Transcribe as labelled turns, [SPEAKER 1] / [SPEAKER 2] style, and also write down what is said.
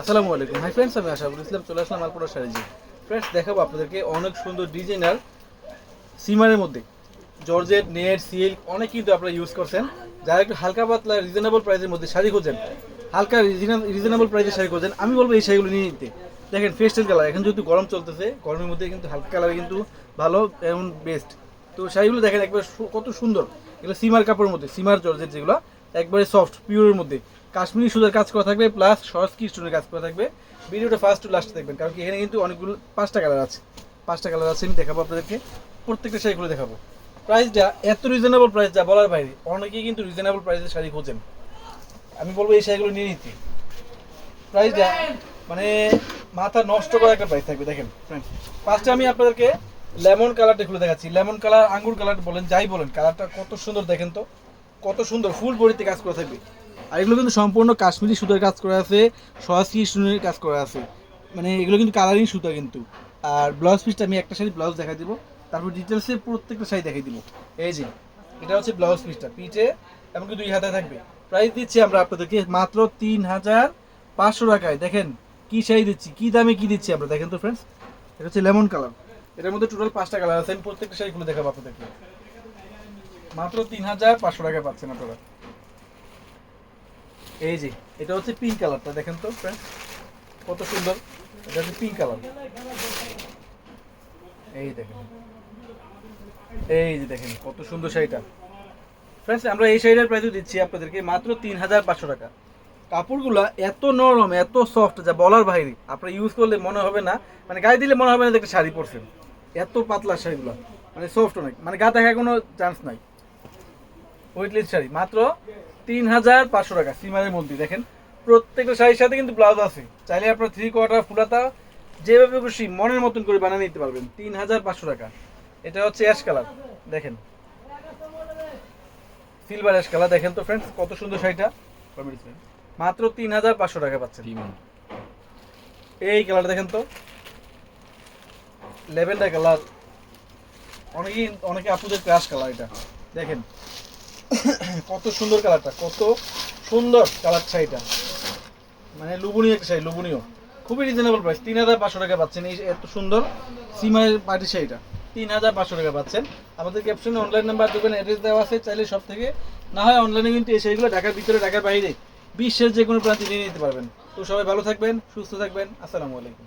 [SPEAKER 1] আসসালামু আলাইকুম। Hi friends আমি আশাফুল ইসলাম চলে আসলাম আলপনা শাড়িজি ফ্রেন্ডস দেখাবো আপনাদেরকে অনেক সুন্দর ডিজাইনার সিমারের মধ্যে। জর্জেট, নেট, সিল্ক অনেক কিন্তু আপনারা ইউজ করছেন। যারা একটু হালকা পাতলা রিজনেবল প্রাইসের মধ্যে শাড়ি খোঁজেন, হালকা রিজনেবল প্রাইসের শাড়ি খোঁজেন, আমি বলব এই শাড়িগুলো নিয়ে নিতে। দেখেন ফেস্টেল কালার এখন যেহেতু গরম চলতেছে, গরমের মধ্যে কিন্তু হালকা কালার কিন্তু ভালো এবং বেস্ট তো শাড়িগুলো দেখেন একবার কত সুন্দর। এগুলো সিমার কাপড়ের মধ্যে, সিমার জর্জেট যেগুলো একবারে সফট পিওরের মধ্যে। কাশ্মীরি সুতার কাজ করা থাকবে প্লাস সরস কি স্টোনের কাজ করা থাকবে। ভিডিওটা ফার্স্ট টু লাস্ট দেখবেন, কারণ কি এখানে কিন্তু অনেকগুলো, পাঁচটা কালার আছে। পাঁচটা কালার আছে, আমি দেখাবো আপনাদেরকে। প্রত্যেকটা শাড়িগুলো দেখাবো। প্রাইসটা এত রিজনেবল প্রাইস যা বলার বাইরে, অনেকেই কিন্তু রিজনেবল প্রাইসের শাড়ি খোঁজেন। আমি বলব এই শাড়িগুলো নিয়ে নিতে। প্রাইসটা মানে মাথা নষ্ট করা একটা প্রাইস থাকবে, দেখেন ফার্স্টে আমি আপনাদেরকে লেমন কালারটা খুলে দেখাচ্ছি। লেমন কালার আঙ্গুর কালার বলেন, যাই বলেন কালারটা কত সুন্দর দেখেন তো। কত সুন্দর ফুল বডিতে কাজ করা থাকবে। আর এগুলো কিন্তু সম্পূর্ণ কাশ্মীরি সুতার কাজ করা আছে সরাসরি স্টোনের কাজ করা আছে। মানে এগুলো কিন্তু কালারিং সুতা কিন্তু। আর ব্লাউজ পিসটা আমি একটা শাড়ি ব্লাউজ দেখা দিব, তারপর ডিটেলসে প্রত্যেকটা শাড়ি দেখাই দিব। এই যে, এটা হচ্ছে ব্লাউজ পিসটা পিঠে, এমনকি দুই হাতে থাকবে। প্রাইস দিচ্ছি আমরা আপনাদেরকে মাত্র তিন হাজার পাঁচশো টাকায়। দেখেন, কি শাড়ি দিচ্ছি, কি দামে কি দিচ্ছি আমরা? দেখেন তো ফ্রেন্ডস এটা হচ্ছে লেমন কালার এটার মধ্যে টোটাল পাঁচটা কালার আছে, আমি প্রত্যেকটা শাড়িগুলো দেখাবো আপনাদেরকে। মাত্র তিন হাজার পাঁচশো টাকায় পাচ্ছেন আপনারা। এই যে, এটা হচ্ছে পিঙ্ক কালারটা দেখেন তো ফ্রেন্ডস কত সুন্দর। এটা হচ্ছে পিঙ্ক কালার এই দেখেন। এই যে দেখেন, কত সুন্দর শাড়িটা। ফ্রেন্ডস আমরা এই শাড়িটার প্রাইস দিচ্ছি আপনাদেরকে মাত্র তিন হাজার পাঁচশো টাকা। কাপড়গুলো এত নরম, এত সফট যা বলার বাইরে। আপনারা ইউজ করলে মনে হবে না মানে গায়ে দিলে মনে হবে না যে শাড়ি পরছেন। এত পাতলা শাড়িগুলো মানে সফট অনেক। মানে গা দেখা কোনো চান্স নাই। ওয়েটলেস শাড়ি। মাত্র তিন হাজার পাঁচশো টাকা সিমারের মধ্যে। দেখেন প্রত্যেকটা শাড়ির সাথে কিন্তু ব্লাউজ আছে। চাইলে আপনার থ্রি কোয়ার্টার ফুলাতা যেভাবে খুশি মনের মতন করে বানিয়ে নিতে পারবেন। তিন হাজার পাঁচশো টাকা। এটা হচ্ছে অ্যাশ কালার দেখেন সিলভার অ্যাশ কালার দেখেন তো ফ্রেন্ডস কত সুন্দর শাড়িটা। মাত্র তিন হাজার পাঁচশো টাকা পাচ্ছেন। এই কালার দেখেন তো। লেভেলটা কালার অনেকেই অনেকে আপুদের ক্রাশ কালার এটা। দেখেন কত সুন্দর কালারটা, কত সুন্দর কালার শাড়িটা মানে লুবনীয় একটা শাড়ি লুবনীয়। খুবই রিজনেবল প্রাইস তিন হাজার পাঁচশো টাকা পাচ্ছেন এই এত সুন্দর সিমাইয়ের পার্টি শাড়িটা তিন হাজার পাঁচশো টাকা পাচ্ছেন। আমাদের ক্যাপশনে অনলাইন নাম্বার দোকানে অ্যাড্রেস দেওয়া আছে, চাইলে সব থেকে। না হয় অনলাইনে কিন্তু এই শাড়িগুলো ঢাকার ভিতরে, ঢাকার বাইরে, বিশ্বের যে কোনো প্রান্তে নিয়ে নিতে পারবেন। তো সবাই ভালো থাকবেন, সুস্থ থাকবেন, আসসালামু আলাইকুম।